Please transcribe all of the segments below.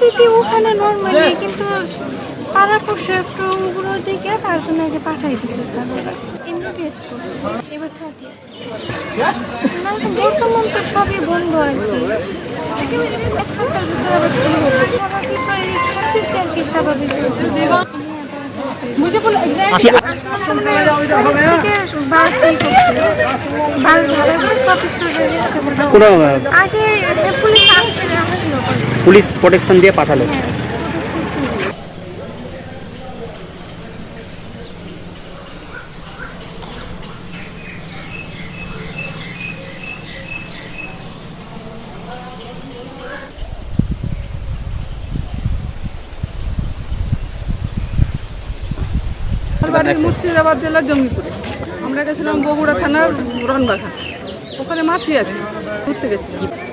পরিস্থিতি ওখানে নর্মালি কিন্তু পাড়াপড়শে একটু উগ্র দিকে তার জন্য আগে পাঠাই দিছে ওরা এবার থাকি না বর্তমান তো সবই বন্ধ আর কি। এক সপ্তাহের ভিতরে আবার শুরু হবে স্বাভাবিক আর কি স্বাভাবিক মুঝে বলো আগে পুলিশ আসছিল। পুলিশ প্রোটেকশন দিয়ে পাঠালো। বাড়ি মুর্শিদাবাদ জেলার জঙ্গিপুরে। আমরা গেছিলাম বগুড়া থানার রনবাঘা ওখানে মাসি আছে ঘুরতে গেছিলাম।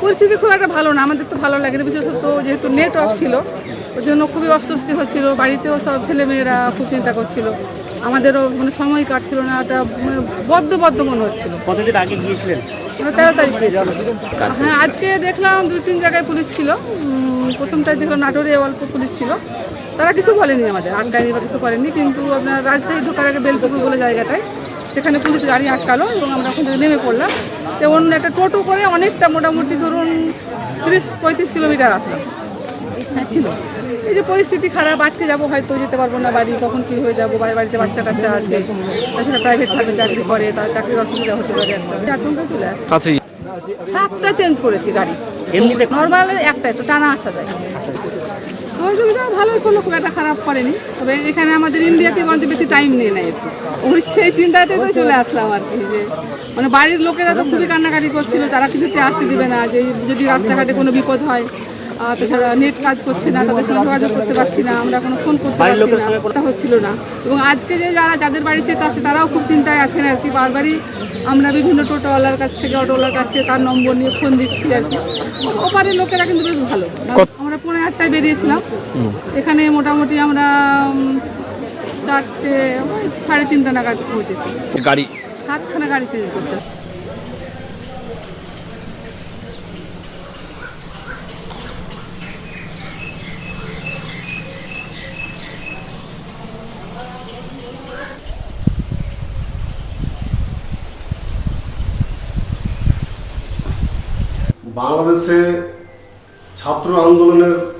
পরিস্থিতি খুব একটা ভালো না আমাদের তো ভালো লাগে না বিশেষত যেহেতু নেট অফ ছিল ওই জন্য খুবই অস্বস্তি হচ্ছিল বাড়িতেও সব ছেলেমেয়েরা খুব চিন্তা করছিল আমাদেরও মানে সময় কাটছিল না একটা মানে বদ্ধ বদ্ধ মনে হচ্ছিল। কতদিন আগে গিয়েছিলেন? তেরো তারিখ হ্যাঁ আজকে দেখলাম দুই তিন জায়গায় পুলিশ ছিল প্রথমটায় দেখলাম নাটোরে অল্প পুলিশ ছিল তারা কিছু বলেনি আমাদের আটকায়নি বা কিছু করেনি কিন্তু আপনার রাজশাহী ঢোকার আগে বেলপুকুর বলে জায়গাটায় সেখানে পুলিশ গাড়ি আটকালো এবং আমরা ওখান থেকে নেমে পড়লাম। অন্য একটা টোটো করে অনেকটা মোটামুটি ধরুন তিরিশ পঁয়ত্রিশ কিলোমিটার আসলাম। হ্যাঁ ছিল। এই যে পরিস্থিতি খারাপ আটকে যাব হয়তো যেতে পারব না বাড়ি কখন কি হয়ে যাব বাড়ি বাড়িতে বাচ্চা কাচ্চা আছে তাছাড়া প্রাইভেট ভাবে চাকরি করে তার চাকরির অসুবিধা হতে পারে। একটা আতঙ্কে চলে আসে সাতটা চেঞ্জ করেছি গাড়ি। নর্মাল একটা একটু টানা আসা যায়। সহযোগিতা ভালো কোনো খুব একটা খারাপ করেনি। তবে এখানে আমাদের ইন্ডিয়াতে বলতে বেশি টাইম নিয়ে নেয় একটু ওই সেই চিন্তাতে তো চলে আসলাম আর কি যে মানে বাড়ির লোকেরা তো খুবই কান্নাকাটি করছিল তারা কিছুতে আসতে দিবে না যে যদি রাস্তাঘাটে কোনো বিপদ হয় আর তাছাড়া নেট কাজ করছে না তাদের সঙ্গে যোগাযোগ করতে পারছি না আমরা কোনো ফোন করতে পারছি না কথা হচ্ছিল না। এবং আজকে যে যারা যাদের বাড়ি থেকে আসছে তারাও খুব চিন্তায় আছেন আর কি বারবারই আমরা বিভিন্ন টোটোওয়ালার কাছ থেকে অটোওয়ালার কাছ থেকে তার নম্বর নিয়ে ফোন দিচ্ছি আর কি। ওপারের লোকেরা কিন্তু বেশ ভালো। আমরা পৌনে আটটায় বেরিয়েছিলাম। এখানে মোটামুটি আমরা চারটে ওই সাড়ে তিনটা নাগাদ পৌঁছেছি। গাড়ি? সাতখানা গাড়ি চেঞ্জ করতে বাংলাদেশে ছাত্র আন্দোলনের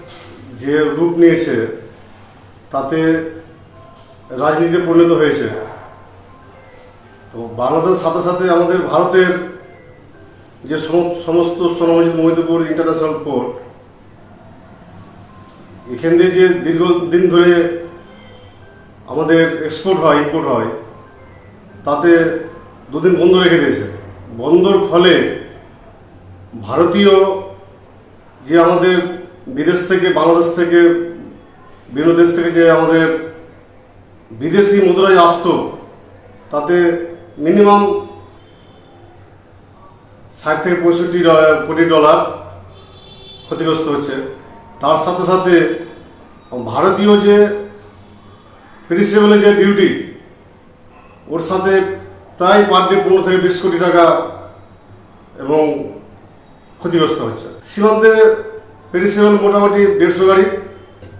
যে রূপ নিয়েছে, তাতে রাজনীতিতে পরিণত হয়েছে। তো বাংলাদেশের সাথে সাথে আমাদের ভারতের যে সম- সমস্ত সোনামজিদ মহিদপুর ইন্টারন্যাশনাল পোর্ট এখান দিয়ে যে দীর্ঘদিন ধরে আমাদের এক্সপোর্ট হয়, ইম্পোর্ট হয়, তাতে দুদিন বন্ধ রেখে দিয়েছে। বন্ধর ফলে ভারতীয় যে আমাদের বিদেশ থেকে, বাংলাদেশ থেকে, বিভিন্ন দেশ থেকে যে আমাদের বিদেশি মুদ্রায় আসতো, তাতে মিনিমাম ষাট থেকে পঁয়ষট্টি কোটি ডলার ক্ষতিগ্রস্ত হচ্ছে। তার সাথে সাথে ভারতীয় যে পেরিসেবলের যে ডিউটি ওর সাথে প্রায় পার ডে পনেরো থেকে বিশ কোটি টাকা এবং ক্ষতিগ্রস্ত হচ্ছে। সীমান্তে পেরিসেবল মোটামুটি দেড়শো গাড়ি।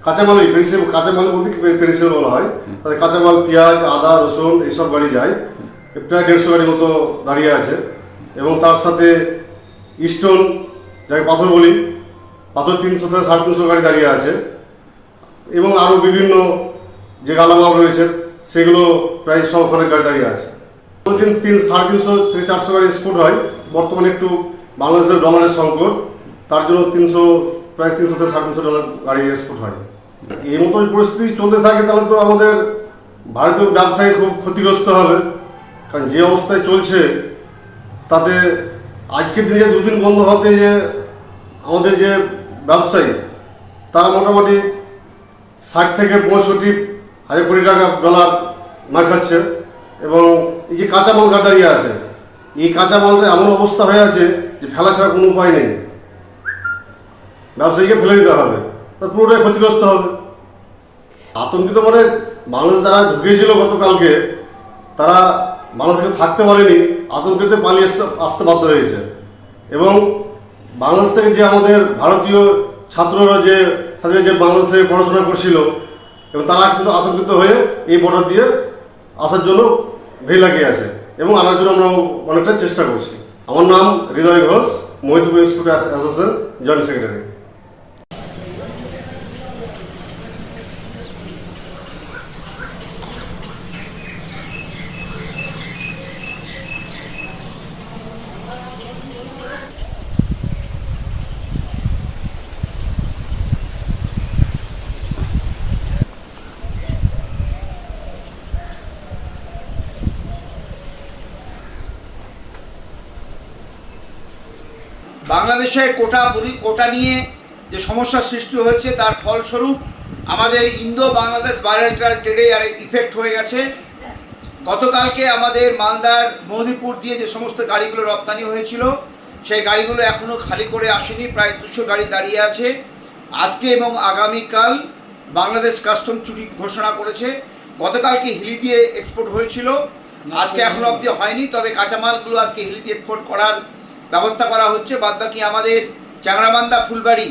কাঁচামালই পেরিসেবল কাঁচামাল বলতে পেরিসেবল বলা হয়? তাদের কাঁচামাল পেঁয়াজ আদা রসুন এইসব গাড়ি যায়। প্রায় দেড়শো গাড়ির মতো দাঁড়িয়ে আছে। এবং তার সাথে স্টোন যাকে পাথর বলি পাথর তিনশো থেকে সাড়ে তিনশো গাড়ি দাঁড়িয়ে আছে। এবং আরও বিভিন্ন যে গালামাল রয়েছে সেগুলো প্রায় সবখানে গাড়ি দাঁড়িয়ে আছে। প্রতিদিন তিন সাড়ে তিনশো থেকে চারশো গাড়ি স্পোর্ট হয়। বর্তমানে একটু বাংলাদেশের ডলারের সংকট, তার জন্য তিনশো, প্রায় তিনশো থেকে সাড়ে তিনশো ডলার গাড়ি এক্সপোর্ট হয়। এই মতো পরিস্থিতি চলতে থাকে, তাহলে তো আমাদের ভারতীয় ব্যবসায়ী খুব ক্ষতিগ্রস্ত হবে। কারণ যে অবস্থায় চলছে, তাতে আজকের দিনে দুদিন বন্ধ হতে যে আমাদের যে ব্যবসায়ী, তারা মোটামুটি ষাট থেকে পঁয়ষট্টি হাজার কোটি টাকা ডলার মার খাচ্ছে এবং এই যে কাঁচামাল দাঁড়িয়ে আছে, এই কাঁচামালটা এমন অবস্থা হয়ে আছে যে ফেলা ছাড়া কোনো উপায় নেই। ব্যবসায়ীকে ফেলে দিতে হবে। তার পুরোটাই ক্ষতিগ্রস্ত হবে। আতঙ্কিত মানে বাংলাদেশ যারা ঢুকেছিল গতকালকে, তারা বাংলাদেশে থাকতে পারেনি, আতঙ্কিতে পালিয়ে আসতে আসতে বাধ্য হয়েছে। এবং বাংলাদেশ থেকে যে আমাদের ভারতীয় ছাত্ররা যে, তাদের যে বাংলাদেশে পড়াশোনা করছিল, এবং তারা কিন্তু আতঙ্কিত হয়ে এই বর্ডার দিয়ে আসার জন্য ভিড় লাগিয়ে আছে। এবং আনার জন্য আমরা অনেকটা চেষ্টা করছি। আমার নাম Hridoy Ghosh Mohidul school association joint secretary বাংলাদেশে কোটা কোটা নিয়ে যে সমস্যার সৃষ্টি হয়েছে, তার ফলস্বরূপ আমাদের ইন্দো বাংলাদেশ বাইলেটারাল ট্রেডে আর ইফেক্ট হয়ে গেছে। গতকালকে আমাদের মালদার মহদিপুর দিয়ে যে সমস্ত গাড়িগুলো রপ্তানি হয়েছিল, সেই গাড়িগুলো এখনও খালি করে আসেনি, প্রায় দুশো গাড়ি দাঁড়িয়ে আছে। আজকে এবং আগামীকাল বাংলাদেশ কাস্টম চুরি ঘোষণা করেছে। গতকালকে হিলি দিয়ে এক্সপোর্ট হয়েছিল, আজকে এখনও অবধি হয়নি, তবে কাঁচামালগুলো আজকে হিলি দিয়ে এক্সপোর্ট করার ব্যবস্থা করা হচ্ছে বাদবাকি আমাদের চ্যাংরাবান্ধা ফুলবাড়ি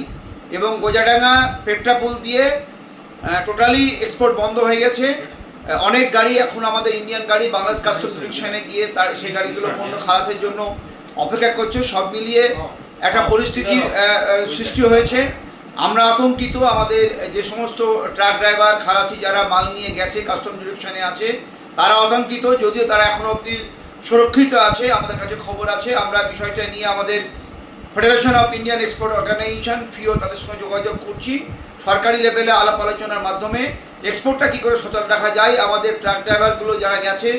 এবং গোজাডাঙ্গা পেট্রাপুল দিয়ে টোটালি এক্সপোর্ট বন্ধ হয়ে গেছে। অনেক গাড়ি এখন আমাদের ইন্ডিয়ান গাড়ি বাংলাদেশ কাস্টম জুডিকশনে গিয়ে তার সেই গাড়িগুলো পণ্য খালাসের জন্য অপেক্ষা করছে। সব মিলিয়ে একটা পরিস্থিতির সৃষ্টি হয়েছে। আমরা আতঙ্কিত আমাদের যে সমস্ত ট্রাক ড্রাইভার খালাসি যারা মাল নিয়ে গেছে কাস্টম জুডিকশনে আছে তারা আতঙ্কিত যদিও তারা এখনও অবধি সুরক্ষিত আছে, আমাদের কাছে খবর আছে। আমরা বিষয়টা নিয়ে আমাদের federation of Indian export organisation FIEO তাদের সঙ্গে যোগাযোগ করছি। সরকারি লেভেলে আলাপ আলোচনার মাধ্যমে এক্সপোর্টটা কী করে সচল রাখা যায়, আমাদের ট্রাক ড্রাইভারগুলো যারা গেছে,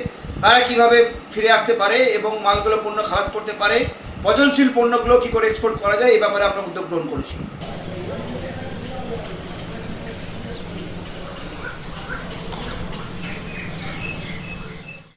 তারা কীভাবে ফিরে আসতে পারে এবং মালগুলো পণ্য খালাস করতে পারে, পচনশীল পণ্যগুলো কী করে এক্সপোর্ট করা যায় এই ব্যাপারে আমরা উদ্যোগ গ্রহণ করেছি।